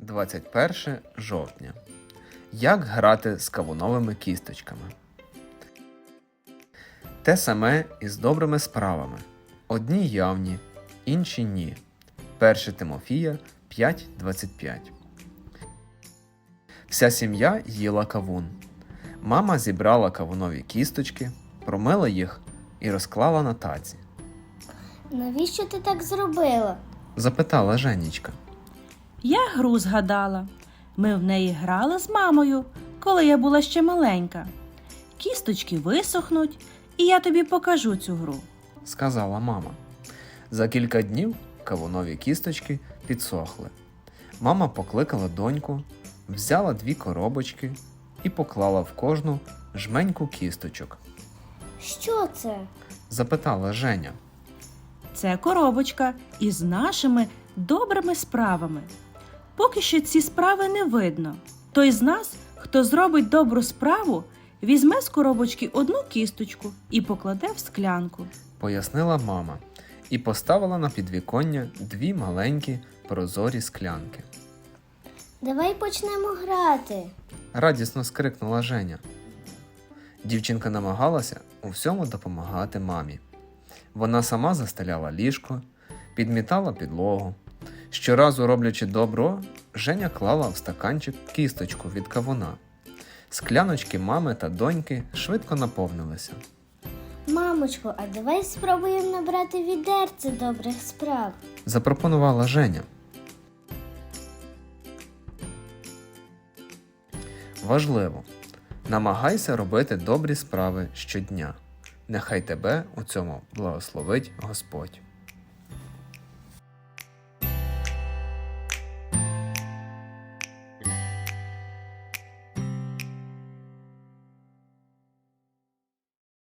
21 жовтня. Як грати з кавуновими кісточками? Те саме і з добрими справами. Одні явні, інші ні. 1 Тимофія 5.25. Вся сім'я їла кавун. Мама зібрала кавунові кісточки, промила їх і розклала на таці. Навіщо ти так зробила? Запитала Женічка. Я гру згадала. Ми в неї грали з мамою, коли я була ще маленька. Кісточки висохнуть, і я тобі покажу цю гру. сказала мама. За кілька днів кавунові кісточки підсохли. Мама покликала доньку, взяла дві коробочки і поклала в кожну жменьку кісточок. Що це? Запитала Женя. Це коробочка із нашими добрими справами. Поки що ці справи не видно. Той з нас, хто зробить добру справу, візьме з коробочки одну кісточку і покладе в склянку. пояснила мама і поставила на підвіконня дві маленькі прозорі склянки. Давай почнемо грати. Радісно скрикнула Женя. Дівчинка намагалася у всьому допомагати мамі. Вона сама застеляла ліжко, підмітала підлогу. Щоразу роблячи добро, Женя клала в стаканчик кісточку від кавуна. Скляночки мами та доньки швидко наповнилися. Мамочко, а давай спробуємо набрати відерце добрих справ. Запропонувала Женя. Важливо. Намагайся робити добрі справи щодня. Нехай тебе у цьому благословить Господь.